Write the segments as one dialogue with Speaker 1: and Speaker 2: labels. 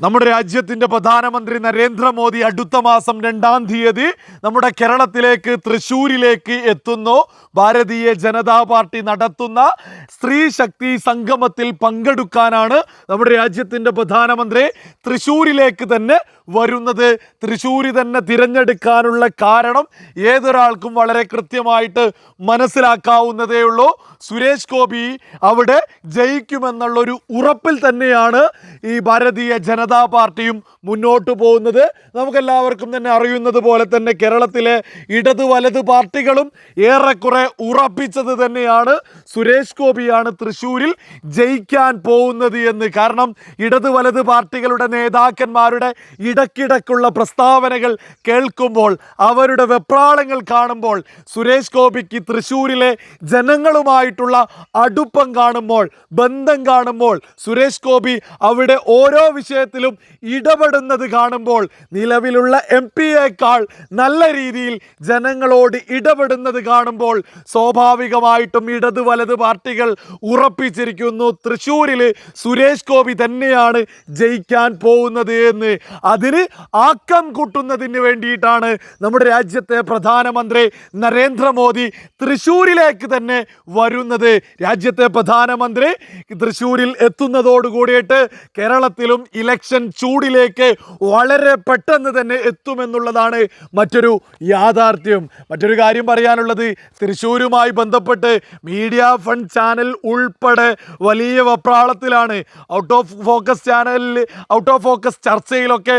Speaker 1: നമ്മുടെ രാജ്യത്തിന്റെ പ്രധാനമന്ത്രി നരേന്ദ്രമോദി അടുത്ത മാസം രണ്ടാം തീയതി നമ്മുടെ കേരളത്തിലേക്ക് തൃശ്ശൂരിലേക്ക് എത്തുന്നു. ഭാരതീയ ജനതാ പാർട്ടി നടത്തുന്ന സ്ത്രീ ശക്തി സംഗമത്തിൽ പങ്കെടുക്കാനാണ് നമ്മുടെ രാജ്യത്തിന്റെ പ്രധാനമന്ത്രി തൃശ്ശൂരിലേക്ക് തന്നെ വരുന്നത്. തൃശ്ശൂരി തന്നെ തിരഞ്ഞെടുക്കാനുള്ള കാരണം ഏതൊരാൾക്കും വളരെ കൃത്യമായിട്ട് മനസ്സിലാക്കാവുന്നതേ ഉള്ളൂ. സുരേഷ് ഗോപി അവിടെ ജയിക്കുമെന്നുള്ളൊരു ഉറപ്പിൽ തന്നെയാണ് ഈ ഭാരതീയ ജനതാ പാർട്ടിയും മുന്നോട്ട് പോകുന്നത് നമുക്കെല്ലാവർക്കും തന്നെ അറിയുന്നത് പോലെ തന്നെ കേരളത്തിലെ ഇടത് വലത് പാർട്ടികളും ഏറെക്കുറെ ഉറപ്പിച്ചത് തന്നെയാണ്. സുരേഷ് ഗോപിയാണ് തൃശ്ശൂരിൽ ജയിക്കാൻ പോകുന്നത് എന്ന്. കാരണം ഇടത് വലത് പാർട്ടികളുടെ നേതാക്കന്മാരുടെ ഇടക്കിടക്കുള്ള പ്രസ്താവനകൾ കേൾക്കുമ്പോൾ അവരുടെ വെപ്രാളങ്ങൾ കാണുമ്പോൾ സുരേഷ് ഗോപിക്ക് തൃശ്ശൂരിലെ ജനങ്ങളുമായിട്ടുള്ള അടുപ്പം കാണുമ്പോൾ ബന്ധം കാണുമ്പോൾ സുരേഷ് ഗോപി അവിടെ ഓരോ വിഷയത്തിലും ഇടപെടുന്നത് കാണുമ്പോൾ നിലവിലുള്ള എം പിയേക്കാൾ നല്ല രീതിയിൽ ജനങ്ങളോട് ഇടപെടുന്നത് കാണുമ്പോൾ സ്വാഭാവികമായിട്ടും ഇടത് വലത് പാർട്ടികൾ ഉറപ്പിച്ചിരിക്കുന്നു. തൃശ്ശൂരിൽ സുരേഷ് ഗോപി തന്നെയാണ് ജയിക്കാൻ പോകുന്നത് എന്ന്. അതിന് ആക്കം കൂട്ടുന്നതിന് വേണ്ടിയിട്ടാണ് നമ്മുടെ രാജ്യത്തെ പ്രധാനമന്ത്രി നരേന്ദ്രമോദി തൃശ്ശൂരിലേക്ക് തന്നെ വരുന്നത്. രാജ്യത്തെ പ്രധാനമന്ത്രി തൃശ്ശൂരിൽ എത്തുന്നതോടുകൂടിയിട്ട് കേരളത്തിലും ഇലക്ഷൻ ചൂടിലേക്ക് വളരെ പെട്ടെന്ന് തന്നെ എത്തുമെന്നുള്ളതാണ് മറ്റൊരു യാഥാർത്ഥ്യം. മറ്റൊരു കാര്യം പറയാനുള്ളത് തൃശ്ശൂരുമായി ബന്ധപ്പെട്ട് മീഡിയ ഫണ്ട് ചാനൽ ഉൾപ്പെടെ വലിയ വപ്രാളത്തിലാണ്. ഔട്ട് ഓഫ് ഫോക്കസ് ചാനലിൽ ഔട്ട് ഓഫ് ഫോക്കസ് ചർച്ചയിലൊക്കെ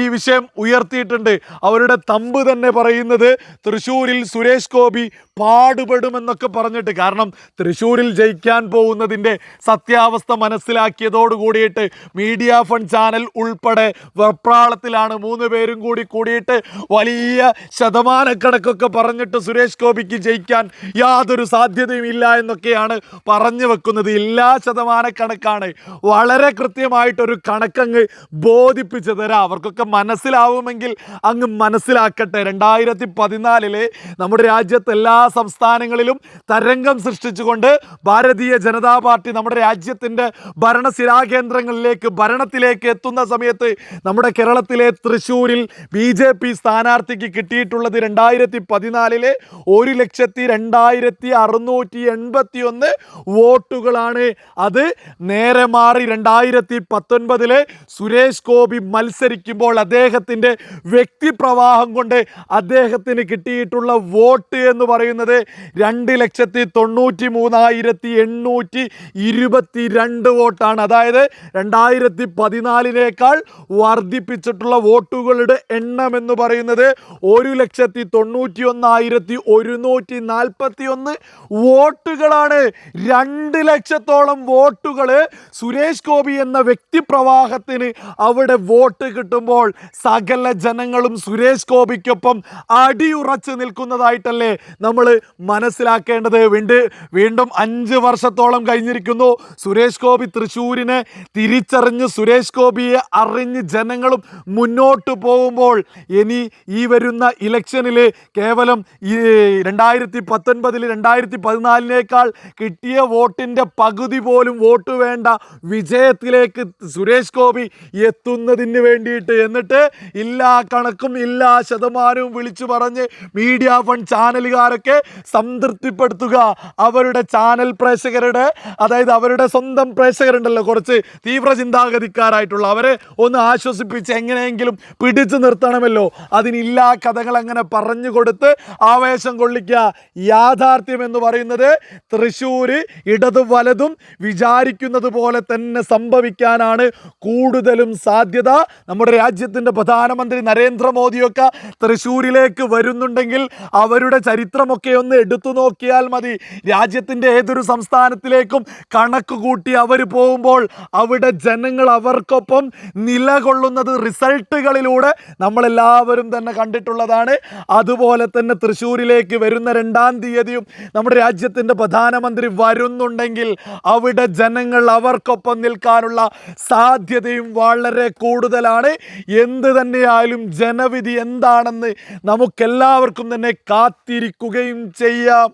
Speaker 1: ഈ വിഷയം ഉയർത്തിയിട്ടുണ്ട്. അവരുടെ തമ്പ് തന്നെ പറയുന്നത് തൃശ്ശൂരിൽ സുരേഷ് ഗോപി പാടുപെടുമെന്നൊക്കെ പറഞ്ഞിട്ട് കാരണം തൃശ്ശൂരിൽ ജയിക്കാൻ പോകുന്നതിന്റെ സത്യാവസ്ഥ മനസ്സിലാക്കിയതോട് കൂടിയിട്ട് മീഡിയ ഫണ്ട് ചാനൽ ഉൾപ്പെടെ വെപ്രാളത്തിലാണ് മൂന്ന് പേരും കൂടി കൂടിയിട്ട് വലിയ ശതമാനക്കണക്കൊക്കെ പറഞ്ഞിട്ട് സുരേഷ് ഗോപിക്ക് ജയിക്കാൻ യാതൊരു സാധ്യതയും ഇല്ല എന്നൊക്കെയാണ് പറഞ്ഞു വെക്കുന്നത്. എല്ലാ ശതമാനക്കണക്കാണ് വളരെ കൃത്യമായിട്ടൊരു കണക്കങ്ങ് ബോധിപ്പിച്ചു തരാം. അവർക്കൊക്കെ മനസ്സിലാവുമെങ്കിൽ അങ്ങ് മനസ്സിലാക്കട്ടെ. രണ്ടായിരത്തി പതിനാലിൽ നമ്മുടെ രാജ്യത്ത് എല്ലാ സംസ്ഥാനങ്ങളിലും തരംഗം സൃഷ്ടിച്ചുകൊണ്ട് ഭാരതീയ ജനതാ പാർട്ടി നമ്മുടെ രാജ്യത്തിന്റെ ഭരണസിരാകേന്ദ്രങ്ങളിലേക്ക് ഭരണത്തിലേക്ക് എത്തുന്ന സമയത്ത് നമ്മുടെ കേരളത്തിലെ തൃശ്ശൂരിൽ ബി ജെ പി സ്ഥാനാർത്ഥിക്ക് കിട്ടിയിട്ടുള്ളത് രണ്ടായിരത്തി പതിനാലിലെ ഒരു ലക്ഷത്തി രണ്ടായിരത്തി അറുന്നൂറ്റി എൺപത്തി ഒന്ന് വോട്ടുകളാണ്. അത് നേരെ മാറി രണ്ടായിരത്തി പത്തൊൻപതിലെ സുരേഷ് ഗോപി മത്സരിക്കുമ്പോൾ അദ്ദേഹത്തിന്റെ വ്യക്തിപ്രവാഹം കൊണ്ട് അദ്ദേഹത്തിന് കിട്ടിയിട്ടുള്ള വോട്ട് എന്ന് പറയുന്നത് രണ്ട് ലക്ഷത്തി തൊണ്ണൂറ്റി മൂന്നായിരത്തി എണ്ണൂറ്റി ഇരുപത്തി രണ്ട് വോട്ടാണ്. അതായത് രണ്ടായിരത്തി പതിനാലിനേക്കാൾ വർദ്ധിപ്പിച്ചിട്ടുള്ള വോട്ടുകളുടെ എണ്ണം എന്ന് പറയുന്നത് ഒരു ലക്ഷത്തി തൊണ്ണൂറ്റി ഒന്നായിരത്തി ഒരുന്നൂറ്റി നാൽപ്പത്തി ഒന്ന് വോട്ടുകളാണ്. രണ്ട് ലക്ഷത്തോളം വോട്ടുകൾ സുരേഷ് ഗോപി എന്ന വ്യക്തിപ്രവാഹത്തിന് അവിടെ വോട്ട് കിട്ടുമ്പോൾ സകല ജനങ്ങളും സുരേഷ് ഗോപിക്കൊപ്പം അടിയുറച്ച് നിൽക്കുന്നതായിട്ടല്ലേ നമ്മൾ മനസ്സിലാക്കേണ്ടത്. വീണ്ടും വീണ്ടും അഞ്ച് വർഷത്തോളം കഴിഞ്ഞിരിക്കുന്നു. സുരേഷ് ഗോപി തൃശ്ശൂരിനെ തിരിച്ചറിഞ്ഞ് സുരേഷ് ഗോപിയെ അറിഞ്ഞ് ജനങ്ങളും മുന്നോട്ട് പോകുമ്പോൾ ഇനി ഈ വരുന്ന ഇലക്ഷനിൽ കേവലം ഈ രണ്ടായിരത്തി പത്തൊൻപതിൽ രണ്ടായിരത്തി പതിനാലിനേക്കാൾ കിട്ടിയ വോട്ടിന്റെ പകുതി പോലും വോട്ട് വേണ്ട വിജയത്തിലേക്ക് സുരേഷ് ഗോപി എത്തുന്നതിന് വേണ്ടിയിട്ട്. എന്നിട്ട് ഇല്ലാ കണക്കും ഇല്ലാ ശതമാനവും വിളിച്ചു പറഞ്ഞ് മീഡിയ ഫണ്ട് ചാനലുകാരൊക്കെ സംതൃപ്തിപ്പെടുത്തുക. അവരുടെ ചാനൽ പ്രേക്ഷകരുടെ അതായത് അവരുടെ സ്വന്തം പ്രേക്ഷകരുണ്ടല്ലോ കുറച്ച് തീവ്ര ചിന്താഗതിക്കാരായിട്ടുള്ള അവരെ ഒന്ന് ആശ്വസിപ്പിച്ച് എങ്ങനെയെങ്കിലും പിടിച്ചു നിർത്തണമല്ലോ. അതിനില്ലാ കഥകൾ അങ്ങനെ പറഞ്ഞു കൊടുത്ത് ആവേശം കൊള്ളിക്കുക. യാഥാർത്ഥ്യം എന്ന് പറയുന്നത് തൃശ്ശൂർ ഇടതു വലതും വിചാരിക്കുന്നത് പോലെ തന്നെ സംഭവിക്കാനാണ് കൂടുതലും സാധ്യത. നമ്മുടെ രാജ്യത്തിന്റെ പ്രധാനമന്ത്രി നരേന്ദ്രമോദിയൊക്കെ തൃശ്ശൂരിലേക്ക് വരുന്നുണ്ടെങ്കിൽ അവരുടെ ചരിത്രമൊക്കെ ഒന്ന് എടുത്തു നോക്കിയാൽ മതി. രാജ്യത്തിന്റെ ഏതൊരു സംസ്ഥാനത്തിലേക്കും കണക്ക് കൂട്ടി അവർ പോകുമ്പോൾ അവിടെ ജനങ്ങൾ അവർക്കൊപ്പം നിലകൊള്ളുന്നത് റിസൾട്ടുകളിലൂടെ നമ്മളെല്ലാവരും തന്നെ കണ്ടിട്ടുള്ളതാണ്. അതുപോലെ തന്നെ തൃശ്ശൂരിലേക്ക് വരുന്ന രണ്ടാം തീയതിയും നമ്മുടെ രാജ്യത്തിന്റെ പ്രധാനമന്ത്രി വരുന്നുണ്ടെങ്കിൽ അവിടെ ജനങ്ങൾ അവർക്കൊപ്പം നിൽക്കാനുള്ള സാധ്യതയും വളരെ കൂടുതലാണ്. എന്ത് തന്നെയായാലും ജനവിധി എന്താണെന്ന് നമുക്കെല്ലാവർക്കും തന്നെ കാത്തിരിക്കുകയും ചെയ്യാം.